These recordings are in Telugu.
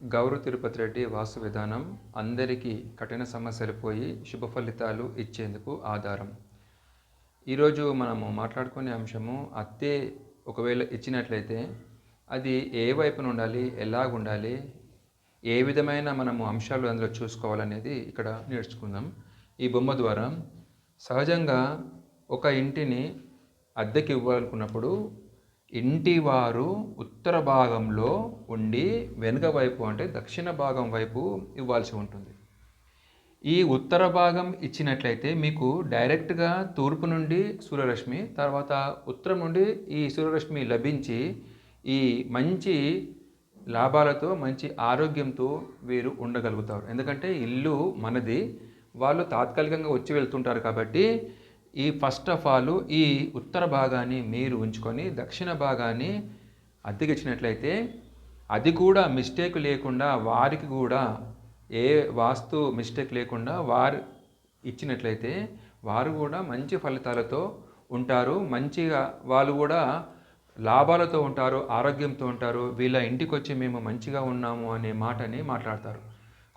గౌరు తిరుపతి రెడ్డి వాస్తు విధానం అందరికీ కఠిన సమస్యలు పోయి శుభ ఫలితాలు ఇచ్చేందుకు ఆధారం. ఈరోజు మనము మాట్లాడుకునే అంశము అత్తే ఒకవేళ ఇచ్చినట్లయితే అది ఏ వైపున ఉండాలి ఎలాగ ఉండాలి ఏ విధమైన మనము అంశాలు అందులో చూసుకోవాలనేది ఇక్కడ నేర్చుకుందాం. ఈ బొమ్మ ద్వారా సహజంగా ఒక ఇంటిని అద్దెకి ఇవ్వాలనుకున్నప్పుడు ఇంటి వారు ఉత్తర భాగంలో ఉండి వెనుక వైపు అంటే దక్షిణ భాగం వైపు ఇవ్వాల్సి ఉంటుంది. ఈ ఉత్తర భాగం ఇచ్చినట్లయితే మీకు డైరెక్ట్గా తూర్పు నుండి సూర్యరశ్మి తర్వాత ఉత్తరం నుండి ఈ సూర్యరశ్మి లభించి ఈ మంచి లాభాలతో మంచి ఆరోగ్యంతో వీరు ఉండగలుగుతారు. ఎందుకంటే ఇల్లు మనది. వాళ్ళు తాత్కాలికంగా వచ్చి వెళ్తుంటారు కాబట్టి ఈ ఫస్ట్ ఆఫ్ ఆల్ ఈ ఉత్తర భాగాన్ని మీరు ఉంచుకొని దక్షిణ భాగాన్ని అద్దెకిచ్చినట్లయితే అది కూడా మిస్టేక్ లేకుండా వారికి కూడా ఏ వాస్తు మిస్టేక్ లేకుండా వారు ఇచ్చినట్లయితే వారు కూడా మంచి ఫలితాలతో ఉంటారు. మంచిగా వాళ్ళు కూడా లాభాలతో ఉంటారు ఆరోగ్యంతో ఉంటారు. వీళ్ళ ఇంటికి వచ్చి మేము మంచిగా ఉన్నాము అనే మాటని మాట్లాడతారు.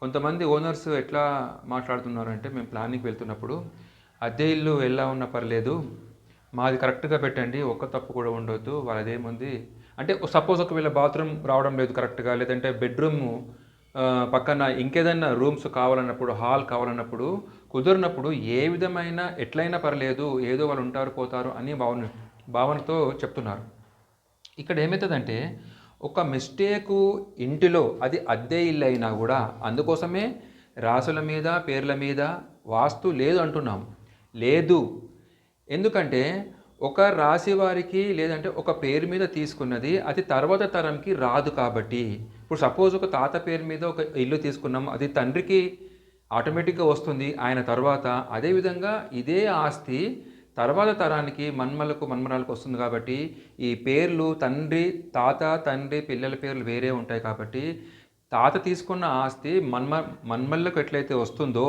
కొంతమంది ఓనర్స్ ఎట్లా మాట్లాడుతున్నారంటే మేము ప్లానింగ్కి వెళ్తున్నప్పుడు అద్దె ఇల్లు ఎలా ఉన్నా పర్లేదు. మాది కరెక్ట్గా పెట్టండి ఒక్క తప్పు కూడా ఉండొద్దు. వాళ్ళదేముంది అంటే సపోజ్ ఒకవేళ బాత్రూమ్ రావడం లేదు కరెక్ట్గా లేదంటే బెడ్రూమ్ పక్కన ఇంకేదైనా రూమ్స్ కావాలన్నప్పుడు హాల్ కావాలన్నప్పుడు కుదిరినప్పుడు ఏ విధమైన ఎట్లయినా పర్లేదు ఏదో వాళ్ళు ఉంటారు పోతారు అని భావన భావనతో చెప్తున్నారు. ఇక్కడ ఏమవుతుందంటే ఒక మిస్టేకు ఇంటిలో అది అద్దె ఇల్లు అయినా కూడా అందుకోసమే రాసుల మీద పేర్ల మీద వాస్తు లేదు అంటున్నాం లేదు. ఎందుకంటే ఒక రాశి వారికి లేదంటే ఒక పేరు మీద తీసుకున్నది అది తర్వాత తరంకి రాదు కాబట్టి. ఇప్పుడు సపోజ్ ఒక తాత పేరు మీద ఒక ఇల్లు తీసుకున్నాం అది తండ్రికి ఆటోమేటిక్గా వస్తుంది ఆయన తర్వాత. అదేవిధంగా ఇదే ఆస్తి తర్వాత తరానికి మన్మలకు మన్మరాలకు వస్తుంది కాబట్టి ఈ పేర్లు తండ్రి తాత తండ్రి పిల్లల పేర్లు వేరే ఉంటాయి కాబట్టి తాత తీసుకున్న ఆస్తి మన్మ మన్మల్లకు ఎట్లయితే వస్తుందో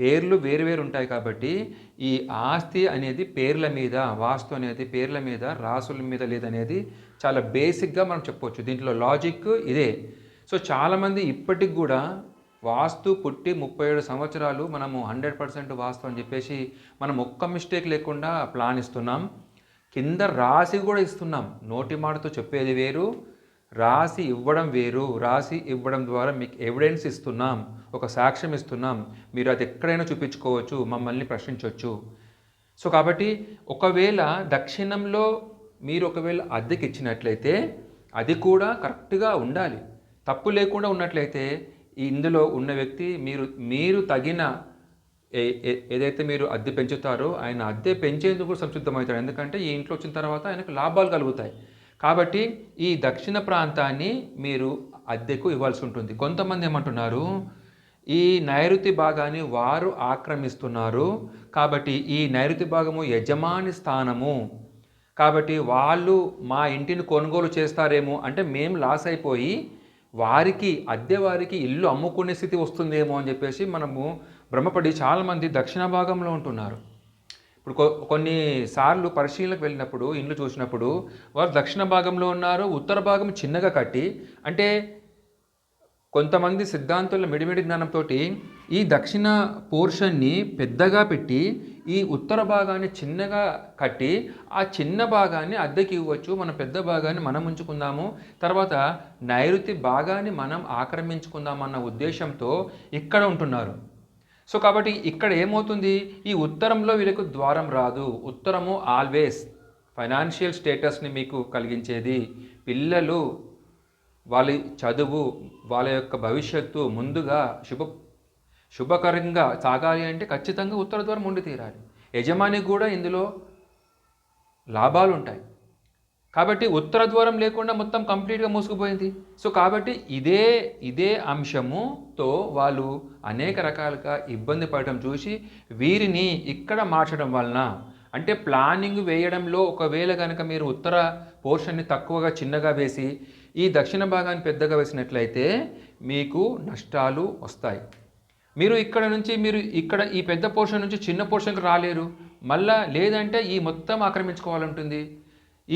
పేర్లు వేరు వేరు ఉంటాయి కాబట్టి ఈ ఆస్తి అనేది పేర్ల మీద వాస్తు అనేది పేర్ల మీద రాసుల మీద లేదనేది చాలా బేసిక్గా మనం చెప్పవచ్చు దీంట్లో లాజిక్ ఇదే. సో చాలామంది ఇప్పటికి కూడా వాస్తు పుట్టి ముప్పై ఏడు సంవత్సరాలు మనము హండ్రెడ్ పర్సెంట్ వాస్తు అని చెప్పేసి మనం ఒక్క మిస్టేక్ లేకుండా ప్లాన్ ఇస్తున్నాం. కింద రాసి కూడా ఇస్తున్నాం. నోటి మాటతో చెప్పేది వేరు రాసి ఇవ్వడం వేరు రాసి ఇవ్వడం ద్వారా మీకు ఎవిడెన్స్ ఇస్తున్నాం ఒక సాక్ష్యం ఇస్తున్నాం. మీరు అది ఎక్కడైనా చూపించుకోవచ్చు మమ్మల్ని ప్రశ్నించవచ్చు సో కాబట్టి ఒకవేళ దక్షిణంలో మీరు ఒకవేళ అద్దెకి ఇచ్చినట్లయితే అది కూడా కరెక్ట్గా ఉండాలి. తప్పు లేకుండా ఉన్నట్లయితే ఇందులో ఉన్న వ్యక్తి మీరు మీరు తగిన ఏదైతే మీరు అద్దె పెంచుతారో ఆయన అద్దె పెంచేందుకు కూడా సంసిద్ధమవుతాడు. ఎందుకంటే ఈ ఇంట్లో వచ్చిన తర్వాత ఆయనకు లాభాలు కలుగుతాయి. కాబట్టి ఈ దక్షిణ ప్రాంతాన్ని మీరు అద్దెకు ఇవ్వాల్సి ఉంటుంది. కొంతమంది ఏమంటున్నారు? ఈ నైరుతి భాగాన్ని వారు ఆక్రమిస్తున్నారు. కాబట్టి ఈ నైరుతి భాగము యజమాని స్థానము. కాబట్టి వాళ్ళు మా ఇంటిని కొనుగోలు చేస్తారేమో అంటే మేము లాస్ అయిపోయి వారికి అద్దె వారికి ఇల్లు అమ్ముకునే స్థితి వస్తుందేమో అని చెప్పేసి మనము భ్రమపడి చాలామంది దక్షిణ భాగంలో ఉంటున్నారు. ఇప్పుడు కొన్ని సార్లు పరిశీలనకు వెళ్ళినప్పుడు ఇండ్లు చూసినప్పుడు వారు దక్షిణ భాగంలో ఉన్నారు ఉత్తర భాగం చిన్నగా కట్టి అంటే కొంతమంది సిద్ధాంతుల మిడిమిడి జ్ఞానంతో ఈ దక్షిణ పోర్షన్ని పెద్దగా పెట్టి ఈ ఉత్తర భాగాన్ని చిన్నగా కట్టి ఆ చిన్న భాగాన్ని అద్దెకి ఇవ్వచ్చు మన పెద్ద భాగాన్ని మనం ఉంచుకుందాము తర్వాత నైరుతి భాగాన్ని మనం ఆక్రమించుకుందామన్న ఉద్దేశంతో ఇక్కడ ఉంటున్నారు. సో కాబట్టి ఇక్కడ ఏమవుతుంది? ఈ ఉత్తరంలో వీళ్ళకు ద్వారం రాదు. ఉత్తరము ఆల్వేస్ ఫైనాన్షియల్ స్టేటస్ని మీకు కలిగించేది. పిల్లలు వాళ్ళ చదువు వాళ్ళ యొక్క భవిష్యత్తు ముందుగా శుభ శుభకరంగా సాగాలి అంటే ఖచ్చితంగా ఉత్తర ద్వారం ఉండి తీరాలి. యజమానికి కూడా ఇందులో లాభాలు ఉంటాయి కాబట్టి ఉత్తర ద్వారం లేకుండా మొత్తం కంప్లీట్గా మూసుకుపోయింది. సో కాబట్టి ఇదే ఇదే అంశముతో వాళ్ళు అనేక రకాలుగా ఇబ్బంది పడటం చూసి వీరిని ఇక్కడ మార్చడం వలన అంటే ప్లానింగ్ వేయడంలో ఒకవేళ కనుక మీరు ఉత్తర పోర్షన్ని తక్కువగా చిన్నగా వేసి ఈ దక్షిణ భాగాన్ని పెద్దగా వేసినట్లయితే మీకు నష్టాలు వస్తాయి. మీరు ఇక్కడ నుంచి మీరు ఇక్కడ ఈ పెద్ద పోర్షన్ నుంచి చిన్న పోర్షన్కి రాలేరు. మళ్ళా లేదంటే ఈ మొత్తం ఆక్రమించుకోవాలంటుంది.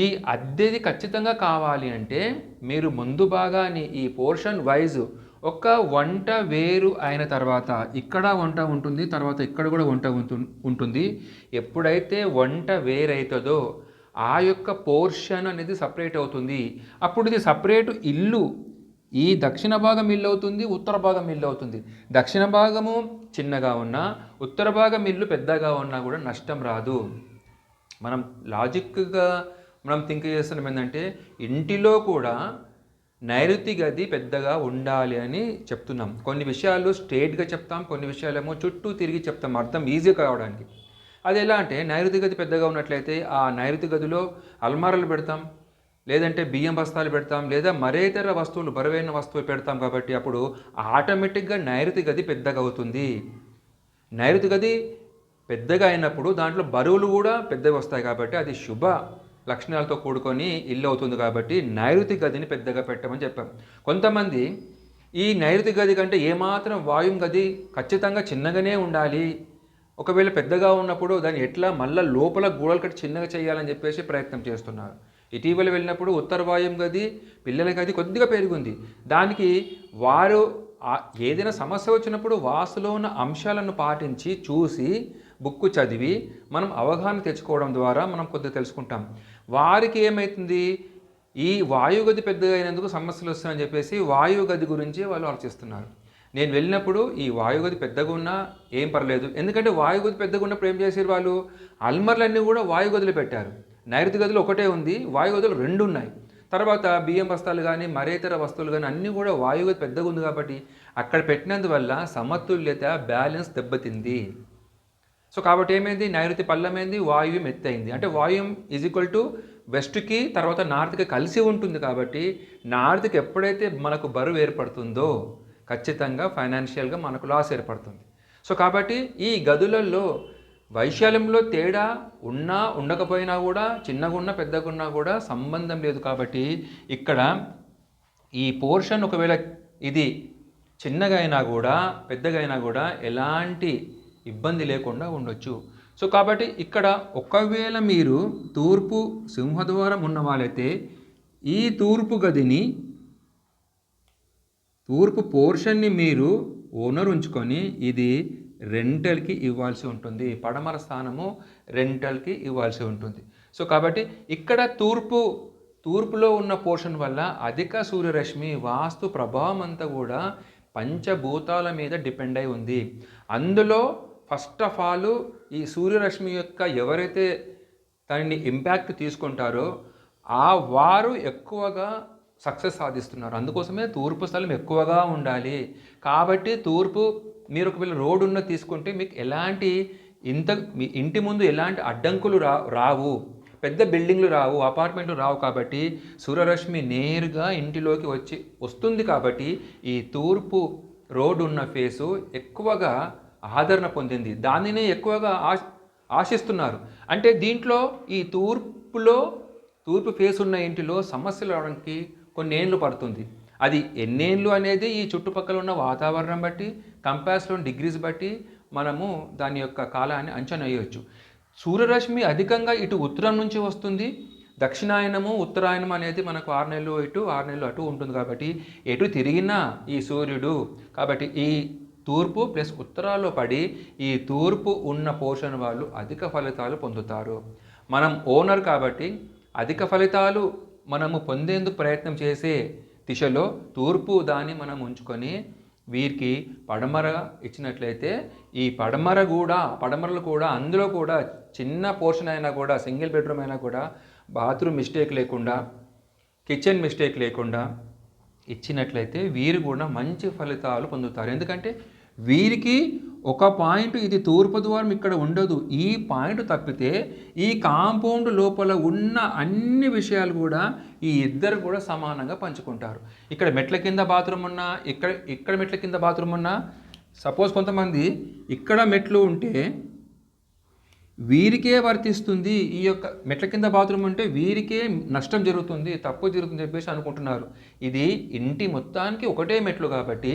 ఈ అద్దెది ఖచ్చితంగా కావాలి అంటే మీరు ముందు భాగాన్ని ఈ పోర్షన్ వైజ్ ఒక వంట వేరు అయిన తర్వాత ఇక్కడ వంట ఉంటుంది తర్వాత ఇక్కడ కూడా వంట ఉంటుంది. ఎప్పుడైతే వంట వేరైతుందో ఆ యొక్క పోర్షన్ అనేది సపరేట్ అవుతుంది. అప్పుడు ఇది సపరేట్ ఇల్లు. ఈ దక్షిణ భాగం ఇల్లు అవుతుంది ఉత్తర భాగం ఇల్లు అవుతుంది. దక్షిణ భాగము చిన్నగా ఉన్నా ఉత్తర భాగం ఇల్లు పెద్దగా ఉన్నా కూడా నష్టం రాదు. మనం లాజిక్గా మనం థింక్ చేస్తున్నాం ఏంటంటే ఇంటిలో కూడా నైరుతి గది పెద్దగా ఉండాలి అని చెప్తున్నాం. కొన్ని విషయాలు స్ట్రేట్గా చెప్తాం కొన్ని విషయాలేమో చుట్టూ తిరిగి చెప్తాం. అర్థం ఈజీ కావడానికి. అది ఎలా అంటే నైరుతి గది పెద్దగా ఉన్నట్లయితే ఆ నైరుతి గదిలో అల్మారాలు పెడతాం లేదంటే బియ్యం బస్తాలు పెడతాం లేదా మరేతర వస్తువులు బరువైన వస్తువులు పెడతాం కాబట్టి అప్పుడు ఆటోమేటిక్గా నైరుతి గది పెద్దగా అవుతుంది. నైరుతి గది పెద్దగా అయినప్పుడు దాంట్లో బరువులు కూడా పెద్దగా వస్తాయి కాబట్టి అది శుభ. లక్షణాలతో కూడుకొని ఇల్లు అవుతుంది కాబట్టి నైరుతి గదిని పెద్దగా పెట్టమని చెప్పాం. కొంతమంది ఈ నైరుతి గది కంటే ఏమాత్రం వాయుం గది ఖచ్చితంగా చిన్నగానే ఉండాలి. ఒకవేళ పెద్దగా ఉన్నప్పుడు దాన్ని ఎట్లా మళ్ళీ లోపల గోడలు కట్టి చిన్నగా చేయాలని చెప్పేసి ప్రయత్నం చేస్తున్నారు. ఇటీవల వెళ్ళినప్పుడు ఉత్తర వాయుం గది పిల్లల గది కొద్దిగా పెరిగింది. దానికి వారు ఏదైనా సమస్య వచ్చినప్పుడు వాసులో ఉన్న అంశాలను పాటించి చూసి బుక్ చదివి మనం అవగాహన తెచ్చుకోవడం ద్వారా మనం కొద్దిగా తెలుసుకుంటాం. వారికి ఏమవుతుంది ఈ వాయుగది పెద్దగా అయినందుకు సమస్యలు వస్తాయని చెప్పేసి వాయుగది గురించి వాళ్ళు ఆలోచిస్తున్నారు. నేను వెళ్ళినప్పుడు ఈ వాయుగది పెద్దగా ఉన్నా ఏం పర్లేదు. ఎందుకంటే వాయుగది పెద్దగా ఉన్నప్పుడు ఏం చేశారు వాళ్ళు? అల్మర్లన్నీ కూడా వాయుగదులు పెట్టారు. నైరుతి గదులు ఒకటే ఉంది వాయుగదులు రెండు ఉన్నాయి. తర్వాత బియ్యం బస్తాలు కానీ మరేతర వస్తువులు కానీ అన్నీ కూడా వాయుగది పెద్దగా ఉంది కాబట్టి అక్కడ పెట్టినందువల్ల సమతుల్యత బ్యాలెన్స్ దెబ్బతింది. సో కాబట్టి ఏమైంది? నైరుతి పల్లమైంది? వాయువ్యం ఎత్తైంది అంటే వాయుం ఈజ్ ఈక్వల్ టు వెస్ట్కి తర్వాత నార్త్కి కలిసి ఉంటుంది కాబట్టి నార్త్కి ఎప్పుడైతే మనకు బరువు ఏర్పడుతుందో ఖచ్చితంగా ఫైనాన్షియల్గా మనకు లాస్ ఏర్పడుతుంది. సో కాబట్టి ఈ గదులలో వైశాల్యంలో తేడా ఉన్నా ఉండకపోయినా కూడా చిన్నగా పెద్దగున్నా పెద్దగా ఉన్నా కూడా సంబంధం లేదు కాబట్టి ఇక్కడ ఈ పోర్షన్ ఒకవేళ ఇది చిన్నగా అయినా కూడా పెద్దగా అయినా కూడా ఎలాంటి ఇబ్బంది లేకుండా ఉండొచ్చు. సో కాబట్టి ఇక్కడ ఒకవేళ మీరు తూర్పు సింహద్వారం ఉన్న వాళ్ళైతే ఈ తూర్పు గదిని తూర్పు పోర్షన్ని మీరు ఓనర్ ఉంచుకొని ఇది రెంటల్కి ఇవ్వాల్సి ఉంటుంది. పడమర స్థానము రెంటల్కి ఇవ్వాల్సి ఉంటుంది. సో కాబట్టి ఇక్కడ తూర్పు తూర్పులో ఉన్న పోర్షన్ వల్ల అధిక సూర్యరశ్మి వాస్తు ప్రభావం అంతా కూడా పంచభూతాల మీద డిపెండ్ అయి ఉంది. అందులో ఫస్ట్ ఆఫ్ ఆల్ ఈ సూర్యరశ్మి యొక్క ఎవరైతే దానిని ఇంపాక్ట్ తీసుకుంటారో ఆ వారు ఎక్కువగా సక్సెస్ సాధిస్తున్నారు. అందుకోసమే తూర్పు స్థలం ఎక్కువగా ఉండాలి. కాబట్టి తూర్పు మీరు ఒకవేళ రోడ్డు ఉన్న తీసుకుంటే మీకు ఎలాంటి ఇంత మీ ఇంటి ముందు ఎలాంటి అడ్డంకులు రా రావు. పెద్ద బిల్డింగ్లు రావు అపార్ట్మెంట్లు రావు కాబట్టి సూర్యరశ్మి నేరుగా ఇంటిలోకి వచ్చి వస్తుంది కాబట్టి ఈ తూర్పు రోడ్డు ఉన్న ఫేసు ఎక్కువగా ఆదరణ పొందింది. దానినే ఎక్కువగా ఆశ ఆశిస్తున్నారు. అంటే దీంట్లో ఈ తూర్పులో తూర్పు ఫేస్ ఉన్న ఇంటిలో సమస్యలు రావడానికి కొన్ని ఏళ్ళు పడుతుంది. అది ఎన్నేళ్ళు అనేది ఈ చుట్టుపక్కల ఉన్న వాతావరణం బట్టి కంపాస్లో డిగ్రీస్ బట్టి మనము దాని యొక్క కాలాన్ని అంచనా వేయవచ్చు. సూర్యరశ్మి అధికంగా ఇటు ఉత్తరం నుంచి వస్తుంది. దక్షిణాయనము ఉత్తరాయణం అనేది మనకు ఆరు నెలలు ఇటు ఆరు నెలలు అటు ఉంటుంది కాబట్టి ఎటు తిరిగినా ఈ సూర్యుడు కాబట్టి ఈ తూర్పు ప్లస్ ఉత్తరాల్లో పడి ఈ తూర్పు ఉన్న పోర్షన్ వాళ్ళు అధిక ఫలితాలు పొందుతారు. మనం ఓనర్ కాబట్టి అధిక ఫలితాలు మనము పొందేందుకు ప్రయత్నం చేసే దిశలో తూర్పు దాన్ని మనం ఉంచుకొని వీరికి పడమర ఇచ్చినట్లయితే ఈ పడమర కూడా పడమరలు కూడా అందులో కూడా చిన్న పోర్షన్ అయినా కూడా సింగిల్ బెడ్రూమ్ అయినా కూడా బాత్రూమ్ మిస్టేక్ లేకుండా కిచెన్ మిస్టేక్ లేకుండా ఇచ్చినట్లయితే వీరు కూడా మంచి ఫలితాలు పొందుతారు. ఎందుకంటే వీరికి ఒక పాయింట్ ఇది తూర్పు ద్వారం ఇక్కడ ఉండదు. ఈ పాయింట్ తప్పితే ఈ కాంపౌండ్ లోపల ఉన్న అన్ని విషయాలు కూడా ఈ ఇద్దరు కూడా సమానంగా పంచుకుంటారు. ఇక్కడ మెట్ల కింద బాత్రూమ్ ఉన్నా ఇక్కడ ఇక్కడ మెట్ల కింద బాత్రూమ్ ఉన్నా సపోజ్ కొంతమంది ఇక్కడ మెట్లు ఉంటే వీరికే వర్తిస్తుంది ఈ యొక్క మెట్ల కింద బాత్రూమ్ ఉంటే వీరికే నష్టం జరుగుతుంది తప్పు జరుగుతుంది చెప్పేసి అనుకుంటున్నారు. ఇది ఇంటి మొత్తానికి ఒకటే మెట్లు కాబట్టి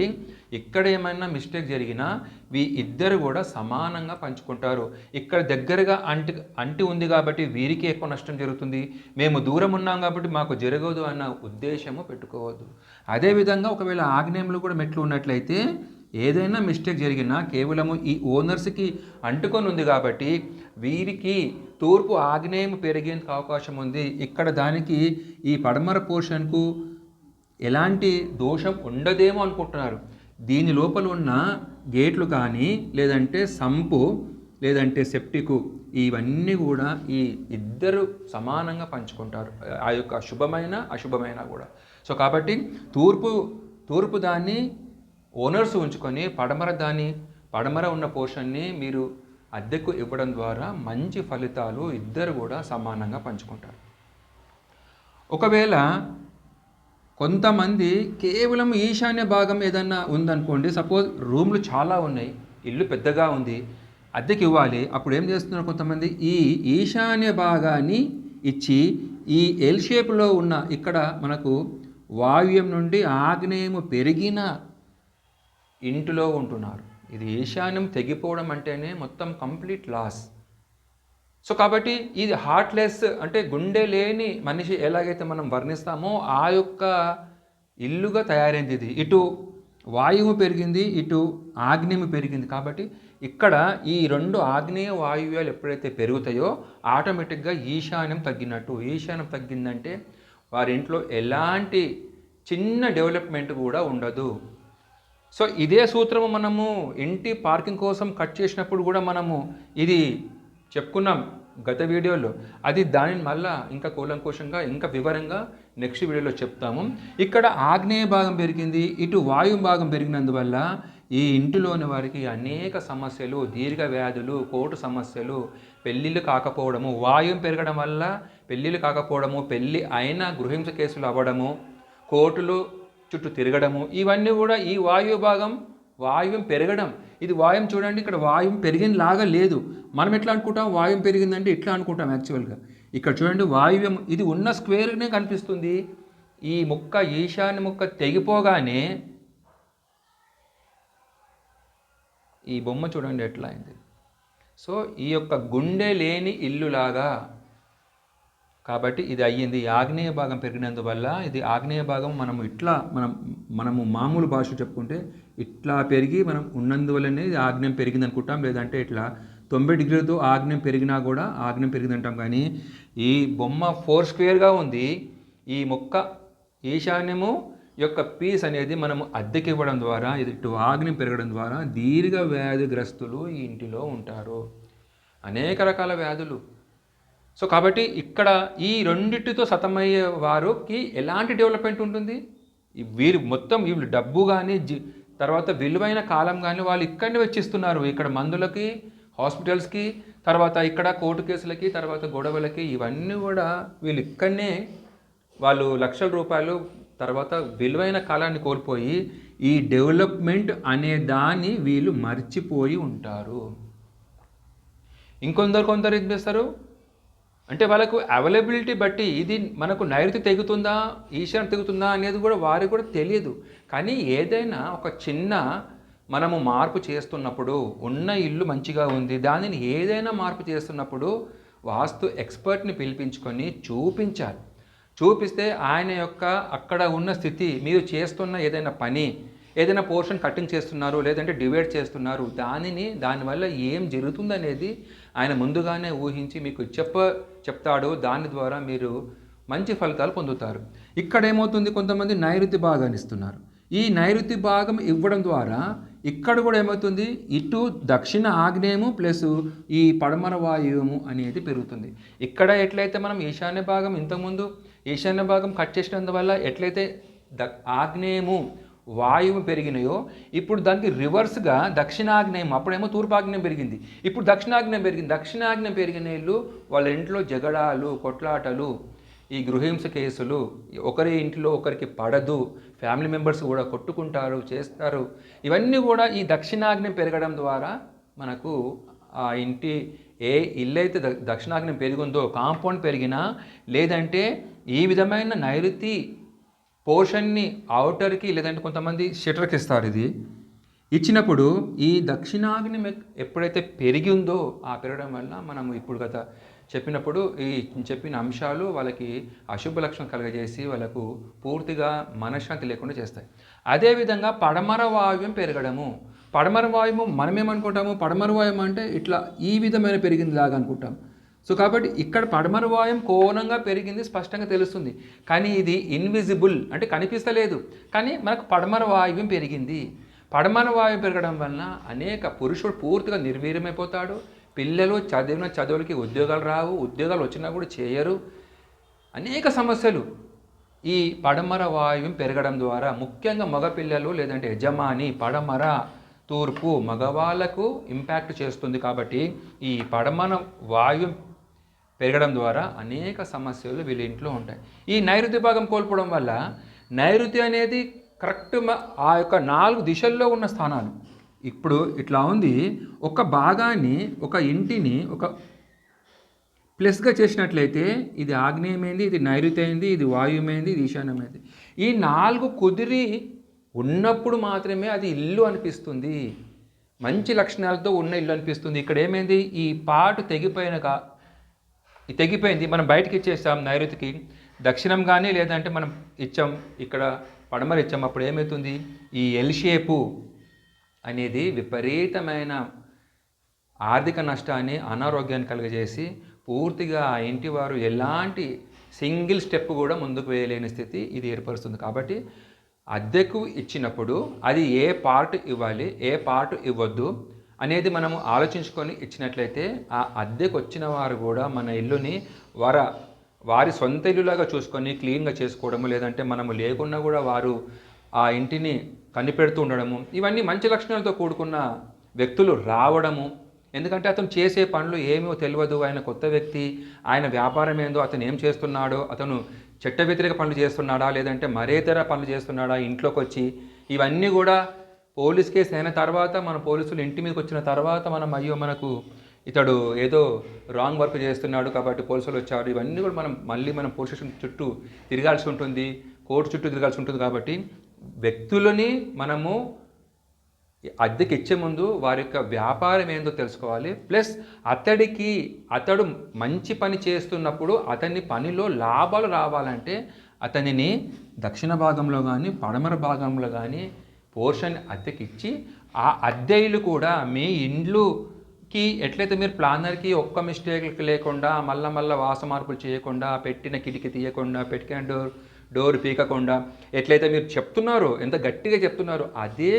ఇక్కడ ఏమైనా మిస్టేక్ జరిగినా వీ ఇద్దరు కూడా సమానంగా పంచుకుంటారు. ఇక్కడ దగ్గరగా అంటి అంటి ఉంది కాబట్టి వీరికి ఎక్కువ నష్టం జరుగుతుంది. మేము దూరం ఉన్నాం కాబట్టి మాకు జరగదు అన్న ఉద్దేశము పెట్టుకోవద్దు. అదేవిధంగా ఒకవేళ ఆగ్నేయంలో కూడా మెట్లు ఉన్నట్లయితే ఏదైనా మిస్టేక్ జరిగినా కేవలము ఈ ఓనర్స్కి అంటుకొని ఉంది కాబట్టి వీరికి తూర్పు ఆగ్నేయం పెరిగేందుకు అవకాశం ఉంది. ఇక్కడ దానికి ఈ పడమర పోర్షన్కు ఎలాంటి దోషం ఉండదేమో అనుకుంటున్నారు. దీని లోపల ఉన్న గేట్లు కానీ లేదంటే సంపు లేదంటే సెప్టికు ఇవన్నీ కూడా ఈ ఇద్దరు సమానంగా పంచుకుంటారు. ఆ యొక్క శుభమైన అశుభమైన కూడా. సో కాబట్టి తూర్పు తూర్పు దాన్ని ఓనర్స్ ఉంచుకొని పడమర దాన్ని పడమర ఉన్న పోర్షన్ని మీరు అద్దెకు ఇవ్వడం ద్వారా మంచి ఫలితాలు ఇద్దరు కూడా సమానంగా పంచుకుంటారు. ఒకవేళ కొంతమంది కేవలం ఈశాన్య భాగం ఏదన్నా ఉందనుకోండి సపోజ్ రూమ్లు చాలా ఉన్నాయి ఇల్లు పెద్దగా ఉంది అద్దెకి ఇవ్వాలి అప్పుడు ఏం చేస్తున్నారు కొంతమంది? ఈ ఈశాన్య భాగాన్ని ఇచ్చి ఈ ఎల్ షేప్లో ఉన్న ఇక్కడ మనకు వాయువ్యం నుండి ఆగ్నేయము పెరిగిన ఇంటిలో ఉంటున్నారు. ఇది ఈశాన్యం తెగిపోవడం అంటేనే మొత్తం కంప్లీట్ లాస్. సో కాబట్టి ఇది హార్ట్లెస్ అంటే గుండె లేని మనిషి ఎలాగైతే మనం వర్ణిస్తామో ఆ యొక్క ఇల్లుగా తయారైంది ఇది. ఇటు వాయువు పెరిగింది ఇటు ఆగ్నేయం పెరిగింది. కాబట్టి ఇక్కడ ఈ రెండు ఆగ్నేయ వాయువ్యాలు ఎప్పుడైతే పెరుగుతాయో ఆటోమేటిక్గా ఈశాన్యం తగ్గినట్టు. ఈశాన్యం తగ్గిందంటే వారి ఇంట్లో ఎలాంటి చిన్న డెవలప్మెంట్ కూడా ఉండదు. సో ఇదే సూత్రము మనము ఇంటి పార్కింగ్ కోసం కట్ చేసినప్పుడు కూడా మనము ఇది చెప్పుకున్నాం గత వీడియోలో. అది దానిని మళ్ళా ఇంకా కూలంకోశంగా ఇంకా వివరంగా నెక్స్ట్ వీడియోలో చెప్తాము. ఇక్కడ ఆగ్నేయ భాగం పెరిగింది ఇటు వాయు భాగం పెరిగినందువల్ల ఈ ఇంటిలోని వారికి అనేక సమస్యలు దీర్ఘ వ్యాధులు కోటు సమస్యలు పెళ్ళిళ్ళు కాకపోవడము వాయువు పెరగడం వల్ల పెళ్ళిళ్ళు కాకపోవడము పెళ్ళి అయినా గృహింస కేసులు అవ్వడము కోర్టులు చుట్టూ తిరగడము. ఇవన్నీ కూడా ఈ వాయువు భాగం వాయువ్యం పెరగడం. ఇది వాయుం చూడండి ఇక్కడ వాయుం పెరిగిన లాగా లేదు. మనం ఎట్లా అనుకుంటాం? వాయుం పెరిగిందంటే ఇట్లా అనుకుంటాం యాక్చువల్గా. ఇక్కడ చూడండి వాయువ్యం ఇది ఉన్న స్క్వేర్నే కనిపిస్తుంది. ఈ ముక్క ఈశాన్య ముక్క తెగిపోగానే ఈ బొమ్మ చూడండి ఎట్లా అయింది. సో ఈ యొక్క గుండె లేని ఇల్లులాగా కాబట్టి ఇది అయ్యింది. ఆగ్నేయ భాగం పెరిగినందువల్ల ఇది ఆగ్నేయ భాగం మనం ఇట్లా మనం మనము మామూలు భాష చెప్పుకుంటే ఇట్లా పెరిగి మనం ఉన్నందువల్లనే ఇది ఆగ్నేయం పెరిగింది అనుకుంటాం లేదంటే ఇట్లా తొంభై డిగ్రీలతో ఆగ్నేయం పెరిగినా కూడా ఆగ్నేయం పెరిగింది అంటాం కానీ ఈ బొమ్మ ఫోర్ స్క్వేర్గా ఉంది. ఈ మొక్క ఈశాన్యము యొక్క పీస్ అనేది మనము అద్దెకి ఇవ్వడం ద్వారా ఇది ఇటు ఆగ్నేయం పెరగడం ద్వారా దీర్ఘ వ్యాధిగ్రస్తులు ఈ ఇంటిలో ఉంటారు. అనేక రకాల వ్యాధులు. సో కాబట్టి ఇక్కడ ఈ రెండింటితో సతమయ్యే వారికి ఎలాంటి డెవలప్మెంట్ ఉంటుంది? వీరు మొత్తం వీళ్ళు డబ్బు కానీ జి తర్వాత విలువైన కాలం కానీ వాళ్ళు ఇక్కడనే వెచ్చిస్తున్నారు. ఇక్కడ మందులకి హాస్పిటల్స్కి తర్వాత ఇక్కడ కోర్టు కేసులకి తర్వాత గొడవలకి ఇవన్నీ కూడా వీళ్ళు ఇక్కడనే వాళ్ళు లక్షల రూపాయలు తర్వాత విలువైన కాలాన్ని కోల్పోయి ఈ డెవలప్మెంట్ అనే దాన్ని వీళ్ళు మర్చిపోయి ఉంటారు. ఇంకొందరు కొందరు ఏం చేస్తారు? అంటే వాళ్ళకు అవైలబిలిటీ బట్టి ఇది మనకు నైరుతి తెగుతుందా ఈశాన్యం తెగుతుందా అనేది కూడా వారికి కూడా తెలియదు. కానీ ఏదైనా ఒక చిన్న మనము మార్పు చేస్తున్నప్పుడు ఉన్న ఇల్లు మంచిగా ఉంది దానిని ఏదైనా మార్పు చేస్తున్నప్పుడు వాస్తు ఎక్స్పర్ట్ని పిలిపించుకొని చూపించాలి. చూపిస్తే ఆయన యొక్క అక్కడ ఉన్న స్థితి మీరు చేస్తున్న ఏదైనా పని ఏదైనా పోర్షన్ కటింగ్ చేస్తున్నారు లేదంటే డివైడ్ చేస్తున్నారు దానిని దానివల్ల ఏం జరుగుతుందనేది ఆయన ముందుగానే ఊహించి మీకు చెప్ప చెప్తాడు దాని ద్వారా మీరు మంచి ఫలితాలు పొందుతారు. ఇక్కడ ఏమవుతుంది కొంతమంది నైరుతి భాగాన్ని ఇస్తున్నారు. ఈ నైరుతి భాగం ఇవ్వడం ద్వారా ఇక్కడ కూడా ఏమవుతుంది? ఇటు దక్షిణ ఆగ్నేయము ప్లస్ ఈ పడమర వాయువు అనేది పెరుగుతుంది. ఇక్కడ ఎట్లయితే మనం ఈశాన్య భాగం ఇంతకుముందు ఈశాన్య భాగం కట్ చేసినందువల్ల ఎట్లయితే ద ఆగ్నేయము వాయువు పెరిగినాయో ఇప్పుడు దానికి రివర్స్గా దక్షిణాగ్నేయం అప్పుడేమో తూర్పాగ్నేయం పెరిగింది. ఇప్పుడు దక్షిణాగ్నేయం పెరిగింది దక్షిణాగ్నేయం పెరిగిన ఇల్లు వాళ్ళ ఇంట్లో జగడాలు కొట్లాటలు ఈ గృహింస కేసులు ఒకరి ఇంట్లో ఒకరికి పడదు. ఫ్యామిలీ మెంబర్స్ కూడా కొట్టుకుంటారు చేస్తారు. ఇవన్నీ కూడా ఈ దక్షిణాగ్నేయం పెరగడం ద్వారా మనకు ఆ ఇంటి ఏ ఇల్లు అయితే దక్షిణాగ్నం పెరిగిందో కాంపౌండ్ పెరిగినా లేదంటే ఈ విధమైన నైరుతి పోర్షన్ని అవుటర్కి లేదంటే కొంతమంది షటర్కి ఇస్తారు ఇది. ఇచ్చినప్పుడు ఈ దక్షిణాగ్ని ఎప్పుడైతే పెరిగిందో ఆ పెరగడం వల్ల మనం ఇప్పుడు గత చెప్పినప్పుడు ఈ చెప్పిన అంశాలు వాళ్ళకి అశుభ లక్షణం కలగజేసి వాళ్ళకు పూర్తిగా మనశ్శాంతి లేకుండా చేస్తాయి. అదేవిధంగా పడమర వాయువ్యం పెరగడము. పడమర వాయువు మనం ఏమనుకుంటాము పడమర వాయువు అంటే ఇట్లా ఈ విధమైన పెరిగింది లాగా అనుకుంటాం. సో కాబట్టి ఇక్కడ పడమర వాయుం కోణంగా పెరిగింది స్పష్టంగా తెలుస్తుంది. కానీ ఇది ఇన్విజిబుల్ అంటే కనిపిస్తలేదు. కానీ మనకు పడమర వాయువ్యం పెరిగింది. పడమర వాయువు పెరగడం వలన అనేక పురుషుడు పూర్తిగా నిర్వీర్యమైపోతాడు. పిల్లలు చదివిన చదువులకి ఉద్యోగాలు రావు ఉద్యోగాలు వచ్చినా కూడా చేయరు. అనేక సమస్యలు ఈ పడమర వాయువ్యం పెరగడం ద్వారా ముఖ్యంగా మగపిల్లలు లేదంటే యజమాని పడమర తూర్పు మగవాళ్ళకు ఇంపాక్ట్ చేస్తుంది కాబట్టి ఈ పడమర వాయువు పెరగడం ద్వారా అనేక సమస్యలు వీళ్ళ ఇంట్లో ఉంటాయి. ఈ నైరుతి భాగం కోల్పోవడం వల్ల నైరుతి అనేది కరెక్ట్ ఆ యొక్క నాలుగు దిశల్లో ఉన్న స్థానాలు. ఇప్పుడు ఇట్లా ఉంది ఒక భాగాన్ని ఒక ఇంటిని ఒక ప్లస్గా చేసినట్లయితే ఇది ఆగ్నేయమైంది ఇది నైరుతి అయింది ఇది వాయుమైంది ఇది ఈశాన్యమైంది. ఈ నాలుగు కుదిరి ఉన్నప్పుడు మాత్రమే అది ఇల్లు అనిపిస్తుంది. మంచి లక్షణాలతో ఉన్న ఇల్లు అనిపిస్తుంది. ఇక్కడ ఏమైంది? ఈ పాటు తెగిపోయిన తెగిపోయింది. మనం బయటకి ఇచ్చేస్తాం నైరుతికి. దక్షిణం కానీ లేదంటే మనం ఇచ్చాం ఇక్కడ పడమర ఇచ్చాం అప్పుడు ఏమవుతుంది? ఈ ఎల్ షేపు అనేది విపరీతమైన ఆర్థిక నష్టాన్ని అనారోగ్యాన్ని కలుగజేసి పూర్తిగా ఆ ఇంటి వారు ఎలాంటి సింగిల్ స్టెప్ కూడా ముందుకు వేయలేని స్థితి ఇది ఏర్పరుస్తుంది. కాబట్టి అద్దెకు ఇచ్చినప్పుడు అది ఏ పార్ట్ ఇవ్వాలి ఏ పార్ట్ ఇవ్వద్దు అనేది మనము ఆలోచించుకొని ఇచ్చినట్లయితే ఆ అద్దెకు వచ్చిన వారు కూడా మన ఇల్లుని వర వారి సొంత ఇల్లులాగా చూసుకొని క్లీన్గా చేసుకోవడము లేదంటే మనము లేకున్నా కూడా వారు ఆ ఇంటిని కనిపెడుతూ ఉండడము ఇవన్నీ మంచి లక్షణాలతో కూడుకున్న వ్యక్తులు రావడము. ఎందుకంటే అతను చేసే పనులు ఏమో తెలియదు. ఆయన కొత్త వ్యక్తి ఆయన వ్యాపారం ఏందో అతను ఏం చేస్తున్నాడో అతను చట్ట వ్యతిరేక పనులు చేస్తున్నాడా లేదంటే మరేతర పనులు చేస్తున్నాడా ఇంట్లోకి వచ్చి ఇవన్నీ కూడా పోలీస్ కేసు అయిన తర్వాత మన పోలీసులు ఇంటి మీదకి వచ్చిన తర్వాత మనం అయ్యో మనకు ఇతడు ఏదో రాంగ్ వర్క్ చేస్తున్నాడు కాబట్టి పోలీసులు వచ్చారు. ఇవన్నీ కూడా మనం మళ్ళీ మనం పోలీస్ స్టేషన్ చుట్టూ తిరగాల్సి ఉంటుంది. కోర్టు చుట్టూ తిరగాల్సి ఉంటుంది కాబట్టి వ్యక్తులని మనము అద్దెకి ఇచ్చే ముందు వారి యొక్క వ్యాపారం ఏందో తెలుసుకోవాలి. ప్లస్ అతడికి అతడు మంచి పని చేస్తున్నప్పుడు అతని పనిలో లాభాలు రావాలంటే అతనిని దక్షిణ భాగంలో కానీ పడమర భాగంలో కానీ పోర్షన్ అద్దెకిచ్చి ఆ అద్దె ఇల్లు కూడా మీ ఇండ్లుకి ఎట్లయితే మీరు ప్లానర్కి ఒక్క మిస్టేక్ లేకుండా మళ్ళీ మళ్ళీ వాస మార్పులు చేయకుండా పెట్టిన కిటికీ తీయకుండా పెట్టిన డోర్ డోర్ పీకకుండా ఎట్లయితే మీరు చెప్తున్నారో ఎంత గట్టిగా చెప్తున్నారో అదే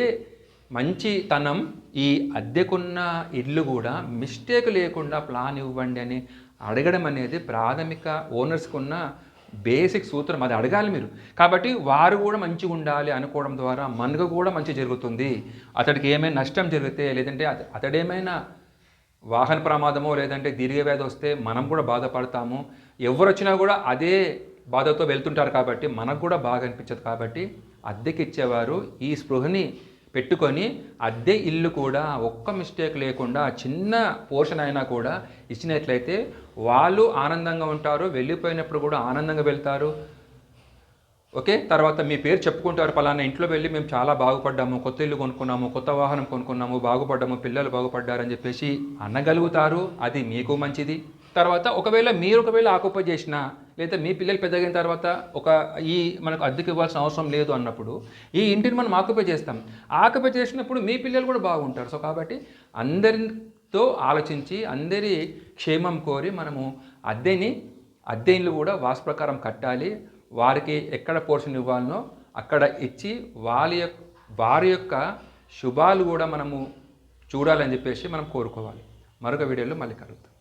మంచితనం ఈ అద్దెకున్న ఇల్లు కూడా మిస్టేక్ లేకుండా ప్లాన్ ఇవ్వండి అని అడగడం అనేది ప్రాథమిక ఓనర్స్కున్న బేసిక్ సూత్రం అది అడగాలి మీరు. కాబట్టి వారు కూడా మంచిగా ఉండాలి అనుకోవడం ద్వారా మనకు కూడా మంచి జరుగుతుంది. అతడికి ఏమైనా నష్టం జరిగితే లేదంటే అతడేమైనా వాహన ప్రమాదమో లేదంటే దీర్ఘవ్యాధి వస్తే మనం కూడా బాధపడతాము. ఎవరు వచ్చినా కూడా అదే బాధతో వెళ్తుంటారు కాబట్టి మనకు కూడా బాగా అనిపించదు కాబట్టి అద్దెకి ఇచ్చేవారు ఈ స్పృహని పెట్టుకొని అద్దె ఇల్లు కూడా ఒక్క మిస్టేక్ లేకుండా చిన్న పోర్షన్ అయినా కూడా ఇచ్చినట్లయితే వాళ్ళు ఆనందంగా ఉంటారు వెళ్ళిపోయినప్పుడు కూడా ఆనందంగా వెళ్తారు. ఓకే? తర్వాత మీ పేరు చెప్పుకుంటారు పలానా ఇంట్లో వెళ్ళి మేము చాలా బాగుపడ్డాము కొత్త ఇల్లు కొనుక్కున్నాము కొత్త వాహనం కొనుక్కున్నాము బాగుపడ్డాము పిల్లలు బాగుపడ్డారని చెప్పేసి అనగలుగుతారు అది మీకు మంచిది. తర్వాత ఒకవేళ మీరు ఒకవేళ ఆకుప చేసిన లేదా మీ పిల్లలు పెద్దగిన తర్వాత ఒక ఈ మనకు అద్దెకి ఇవ్వాల్సిన అవసరం లేదు అన్నప్పుడు ఈ ఇంటిని మనం ఆకుపై చేస్తాం. ఆకుపై చేసినప్పుడు మీ పిల్లలు కూడా బాగుంటారు. సో కాబట్టి తో ఆలోచించి అందరి క్షేమం కోరి మనము అద్దెని అద్దె ఇల్లు కూడా వాసు ప్రకారం కట్టాలి. వారికి ఎక్కడ పోర్షన్ ఇవ్వాలనో అక్కడ ఇచ్చి వాళ్ళ యొక్క వారి యొక్క శుభాలు కూడా మనము చూడాలని చెప్పేసి మనం కోరుకోవాలి. మరొక వీడియోలో మళ్ళీ కలుగుతాం